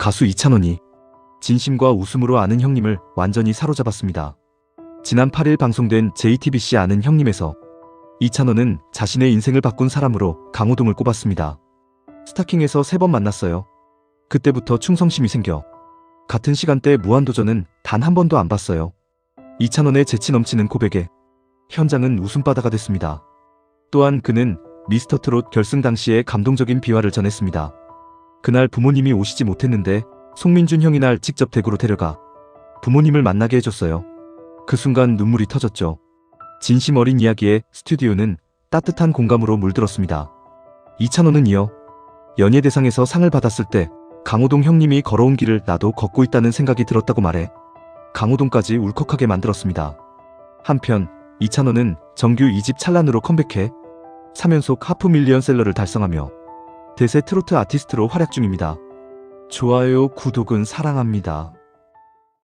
가수 이찬원이 진심과 웃음으로 아는 형님을 완전히 사로잡았습니다. 지난 8일 방송된 JTBC 아는 형님에서 이찬원은 자신의 인생을 바꾼 사람으로 강호동을 꼽았습니다. 스타킹에서 세 번 만났어요. 그때부터 충성심이 생겨 같은 시간대 무한도전은 단 한 번도 안 봤어요. 이찬원의 재치 넘치는 고백에 현장은 웃음바다가 됐습니다. 또한 그는 미스터 트롯 결승 당시에 감동적인 비화를 전했습니다. 그날 부모님이 오시지 못했는데 송민준 형이 날 직접 대구로 데려가 부모님을 만나게 해줬어요. 그 순간 눈물이 터졌죠. 진심 어린 이야기에 스튜디오는 따뜻한 공감으로 물들었습니다. 이찬원은 이어 연예대상에서 상을 받았을 때 강호동 형님이 걸어온 길을 나도 걷고 있다는 생각이 들었다고 말해 강호동까지 울컥하게 만들었습니다. 한편 이찬원은 정규 2집 찰란으로 컴백해 3연속 하프 밀리언셀러를 달성하며 대세 트로트 아티스트로 활약 중입니다. 좋아요, 구독은 사랑합니다.